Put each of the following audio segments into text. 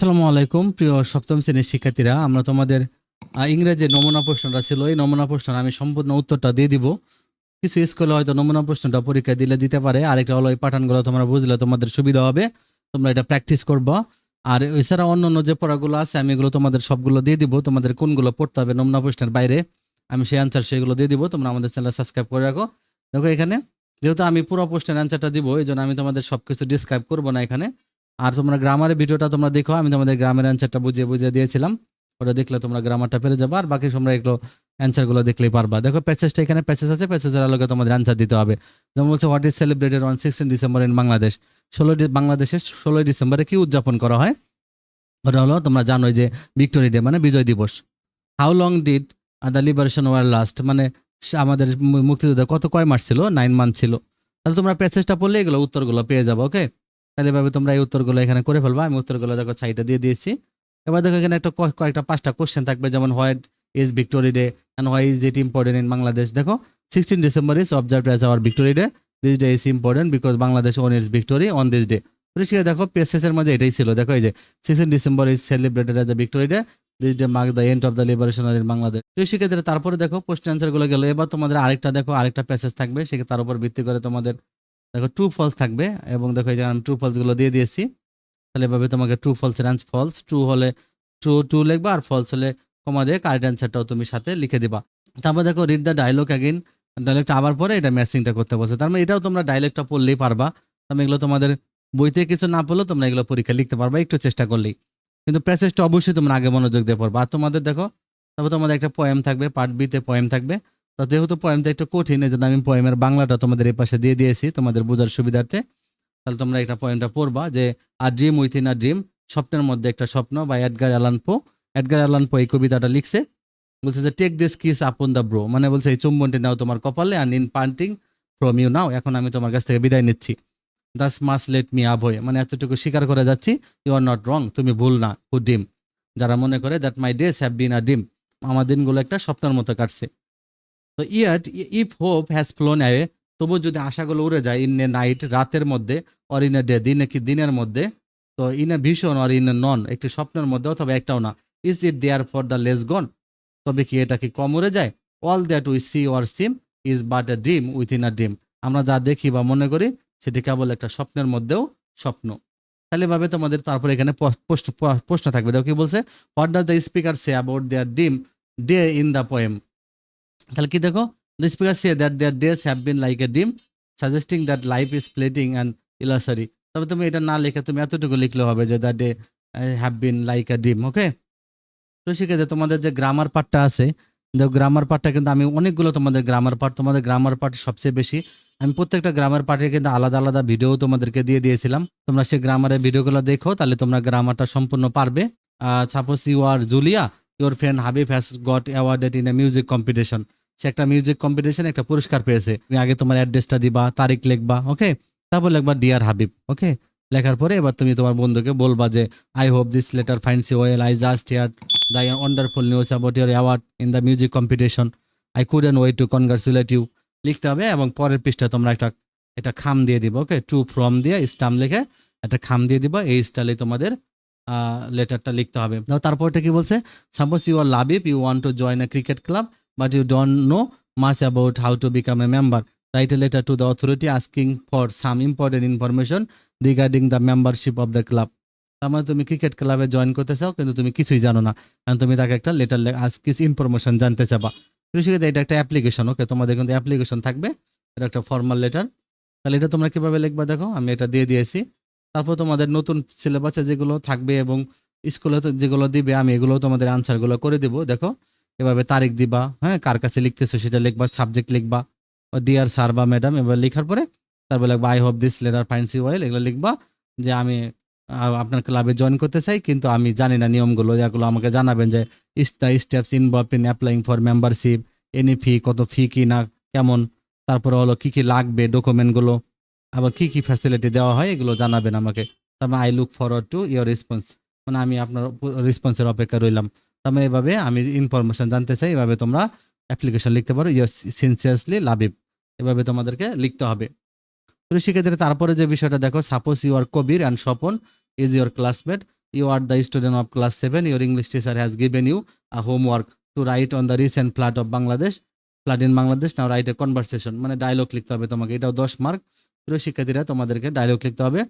আসসালামু আলাইকুম, প্রিয় সপ্তম শ্রেণির শিক্ষার্থীরা। আমরা তোমাদের ইংরেজি নমুনা প্রশ্নটা ছিল। এই নমুনা প্রশ্ন আমি সম্পূর্ণ উত্তরটা দিয়ে দিব। কিছু স্কুলে হয়তো নমুনা প্রশ্নটা পরীক্ষা দিলে দিতে পারে। আরেকটা হলো এই পাঠানগুলো তোমরা বুঝলে, তোমাদের সুবিধা হবে। তোমরা এটা প্র্যাকটিস করবা। আর এছাড়া অন্য অন্য যে পড়াগুলো আছে, আমি এগুলো তোমাদের সবগুলো দিয়ে দিব। তোমাদের কোনগুলো পড়তে হবে নমুনা প্রশ্নের বাইরে, আমি সেই অ্যান্সার সেগুলো দিয়ে দিব। তোমরা আমাদের চ্যানেল সাবস্ক্রাইব করে রাখো। দেখো এখানে, যেহেতু আমি পুরো প্রশ্নের অ্যান্সারটা দিব এই জন্য আমি তোমাদের সব কিছু ডিসক্রাইব করব না এখানে। আর তোমরা গ্রামারের ভিডিওটা তোমরা দেখো, আমি তোমাদের গ্রামের অ্যান্সারটা বুঝিয়ে বুঝিয়ে দিয়েছিলাম। ওটা দেখলে তোমরা গ্রামারটা পেরে যাবে, আর বাকি তোমরা এগুলো অ্যান্সারগুলো দেখলেই পারবা। দেখো প্যাসেজটা এখানে প্যাসেজ আছে প্যাসেজের আলোকে তোমাদের অ্যান্সার দিতে হবে। যেমন বলছে what is celebrated on sixteen December in Bangladesh ষোলো বাংলাদেশের ষোলোই ডিসেম্বরে কি উদযাপন করা হয়? ওটা হলো, তোমরা জানোই যে ভিক্টোরি ডে মানে বিজয় দিবস। How long did the liberation war last মানে আমাদের মুক্তিযুদ্ধ কত কয় মাস ছিল? নাইন মান্থ ছিল। তাহলে তোমরা প্যাসেজটা পড়লে এগুলো উত্তরগুলো পেয়ে যাব ওকে তাহলে এভাবে তোমরা এই উত্তরগুলো এখানে করে ফেলবা। আমি উত্তরগুলো দেখো সাইডে দিয়ে দিয়েছি। এবার দেখো এখানে একটা কয়েকটা পাঁচটা কোশ্চেন থাকবে, যেমন what is victory day and why is it important in Bangladesh দেখো sixteen December is observe as our victory day this day is important because Bangladesh won is victory on this day পরিষ্কার দেখো পেসেসের মাঝে এটাই ছিল। দেখো এই যে sixteen December is celebrated as victory day this day mark the end of the liberation in Bangladesh তো সেক্ষেত্রে তারপরে দেখো কোশ্চেন অ্যান্সারগুলো গেলো। এবার তোমাদের আরেকটা দেখো, আরেকটা প্যাসেজ থাকবে। সেক্ষেত্রে তার উপর ভিত্তি করে তোমাদের দেখো ট্রু ফলস থাকবে এবং দেখো এই যে আমি ট্রু ফলসগুলো দিয়ে দিয়েছি। তাহলে এভাবে তোমাকে true false answer false true হলে ট্রু ট্রু লিখবা আর ফলস হলে কমা দিয়ে কারেক্ট অ্যান্সারটাও তুমি সাথে লিখে দিবা। তারপর দেখো রিড দ্য ডায়লগ অ্যাগেন ডায়লগটা আবার পরে এটা ম্যাচিংটা করতে বসে। তার মানে এটাও তোমরা ডায়লগটা পড়লেই পারবা। আমি এগুলো তোমাদের বইতে কিছু না পড়লেও তোমরা এগুলো পরীক্ষা লিখতে পারবা, একটু চেষ্টা করলেই। কিন্তু প্যাসেজটা অবশ্যই তোমরা আগে মনোযোগ দিয়ে পড়বা। আর তোমাদের দেখো, তারপর তোমাদের একটা পোয়েম থাকবে পার্ট বিতে পোয়েম থাকবে। তো যেহেতু পয়েমটা একটু কঠিন এই জন্য আমি পয়েমের বাংলাটা তোমাদের এই পাশে দিয়ে দিয়েছি, তোমাদের বোঝার সুবিধার্থে। তাহলে তোমরা একটা পয়েমটা পড়বা যে a dream within a dream স্বপ্নের মধ্যে একটা স্বপ্ন বা Edgar Allan Poe. Edgar Allan Poe এই কবিতাটা লিখছে। বলছে যে take this kiss upon the brow মানে বলছে, এই চুম্বনটি নাও তোমার কপালে আর in parting from you now এখন আমি তোমার কাছ থেকে বিদায় নিচ্ছি। Thus much let me avow মানে এতটুকু স্বীকার করে যাচ্ছি ইউ আর নট রং তুমি ভুল না হু ডিম যারা মনে করে দ্যাট মাই ডেস হ্যাভ বিন আ ডিম আমার দিনগুলো একটা স্বপ্নের মতো কাটছে। তো yet if hope has flown away তবু যদি আশাগুলো উড়ে যায় ইন এ নাইট রাতের মধ্যে অর ইন এ ডে দিনে কি দিনের মধ্যে, তো ইন এ ভীষণ অর ইন এ নন একটি স্বপ্নের মধ্যে অথবা একটাও না is it therefore the less gone তবে কি এটা কি কম উড়ে যায়? All that we see or seem is but a dream within a dream আমরা যা দেখি বা মনে করি, সেটি কেবল একটা স্বপ্নের মধ্যেও স্বপ্ন। তাহলে ভাবে তোমাদের তারপরে এখানে প্রশ্ন প্রশ্ন থাকবে। দেখো কি বলছে? What does the speaker say about their dream day in the poem তাহলে কি দেখো? The speaker say that their days have been like a dream suggesting that life is fleeting and illusory তবে তুমি এটা না লিখে তুমি এতটুকু লিখলে হবে যে the day have been like a dream okay তো সেক্ষেত্রে তোমাদের যে গ্রামার পার্টটা আছে গ্রামার পার্টটা কিন্তু আমি অনেকগুলো তোমাদের গ্রামার পার্ট তোমাদের গ্রামার পার্ট সবচেয়ে বেশি। আমি প্রত্যেকটা গ্রামার পার্টের কিন্তু আলাদা আলাদা ভিডিও তোমাদেরকে দিয়ে দিয়েছিলাম। তোমরা সেই গ্রামারের ভিডিওগুলো দেখো, তাহলে তোমরা গ্রামারটা সম্পূর্ণ পারবে। Suppose you are Julia your friend Habib has got awarded in a music competition সে একটা মিউজিক কম্পিটিশন একটা পুরস্কার পেয়েছে। তুমি আগে তোমার অ্যাড্রেসটা দিবা, তারিখ লিখবা, ওকে? তারপর লিখবা ডিয়ার হাবিব ওকে? লেখার পরে এবার তুমি তোমার বন্ধুকে বলবা যে I hope this letter finds you well I just hear the wonderful news about your award in the music competition I couldn't wait to congratulate you লিখতে হবে, এবং পরের পৃষ্ঠায় তোমরা একটা একটা খাম দিয়ে দিবা, ওকে? টু ফ্রম দিয়ে স্টাম লিখে একটা খাম দিয়ে দিবা, এই স্টাইলে তোমাদের লেটারটা লিখতে হবে। তারপরটা কি বলছে? Suppose you are love if you want to join a cricket club but you don't know much about how to become a member write a letter to the authority asking for some important information regarding the membership of the club তার মানে তুমি cricket ক্লাবে join করতে চাও, কিন্তু তুমি কিছুই জানো না। কারণ তুমি তাকে একটা লেটার আজ কিছু ইনফরমেশন জানতে চাবা। কৃষিক্ষেত্রে এটা একটা অ্যাপ্লিকেশন ওকে তোমাদের কিন্তু অ্যাপ্লিকেশন থাকবে। এটা একটা ফর্মাল লেটার তাহলে এটা তোমরা কীভাবে লিখবা দেখো? আমি এটা দিয়ে দিয়েছি। তারপর তোমাদের নতুন সিলেবাসে যেগুলো থাকবে এবং স্কুলে যেগুলো দিবে, আমি এগুলো তোমাদের আনসারগুলো করে দেবো। দেখো এভাবে তারিখ দিবা হ্যাঁ কার কাছে লিখতেছো সেটা লিখবা সাবজেক্ট লিখবা। ডিয়ার স্যার বা ম্যাডাম এবার লেখার পরে তারপর লিখবা I hope this letter finds you well এগুলো লিখবা যে আমি আপনার ক্লাবে জয়েন করতে চাই, কিন্তু আমি জানি না নিয়মগুলো। এগুলো আমাকে জানাবেন যে is the steps involve in applying for membership any fee কত ফি কি না? কেমন? তারপরে হলো, কী কী লাগবে ডকুমেন্টগুলো আবার কি কি ফ্যাসিলিটি দেওয়া হয়, এগুলো জানাবেন আমাকে। তারপর I look forward to your response মানে আমি আপনার রেসপন্সের অপেক্ষা রইলাম। তার মানে এভাবে আমি ইনফরমেশন জানতে চাই, এভাবে তোমরা অ্যাপ্লিকেশন লিখতে পারো। ইয়োর সিনসিয়াসলি লাভিব এভাবে তোমাদেরকে লিখতে হবে। তো সেক্ষেত্রে তারপরে যে বিষয়টা, দেখো suppose you are Kabir and Swapan is your classmate you are the student of class seven your English teacher has given you a homework to write on the recent flood of Bangladesh flood in Bangladesh now write a conversation মানে dialogue লিখতে হবে তোমাকে, এটাও দশ mark প্রিয় শিক্ষার্থীরা তোমাদেরকে dialogue লিখতে হবে।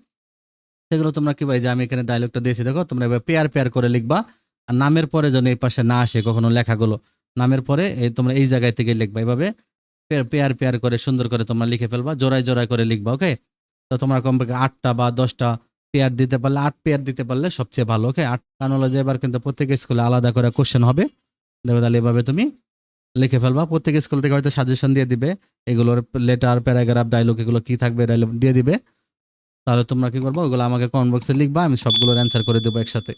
সেগুলো তোমরা কি ভাই, যে আমি এখানে ডায়লগটা দিয়েছি, দেখো, তোমরা এবার পেয়ার পেয়ার করে লিখবা। আর নামের পরে যেন এই পাশে না আসে কখনো লেখাগুলো। নামের পরে এই তোমরা এই জায়গায় থেকে লিখবা। এভাবে পেয়ার পেয়ার করে সুন্দর করে তোমরা লিখে ফেলবা। জোড়ায় জোড়ায় করে লিখবা, ওকে? তো তোমরা কমপক্ষে আটটা বা দশটা পেয়ার দিতে পারলে, আট পেয়ার দিতে পারলে সবচেয়ে ভালো, ওকে? আট যে এবার কিন্তু প্রত্যেক স্কুলে আলাদা করে কোশ্চেন হবে। দেখো তাহলে এভাবে তুমি লিখে ফেলবা। প্রত্যেক স্কুল থেকে হয়তো সাজেশন দিয়ে দিবে। এগুলোর লেটার প্যারাগ্রাফ ডায়লগ এগুলো কি থাকবে দিয়ে দিবে। তাহলে তোমরা কি করব? ওগুলো আমাকে কমেন্ট বক্সে লিখবা, আমি সবগুলোর অ্যান্সার করে দেবো একসাথে।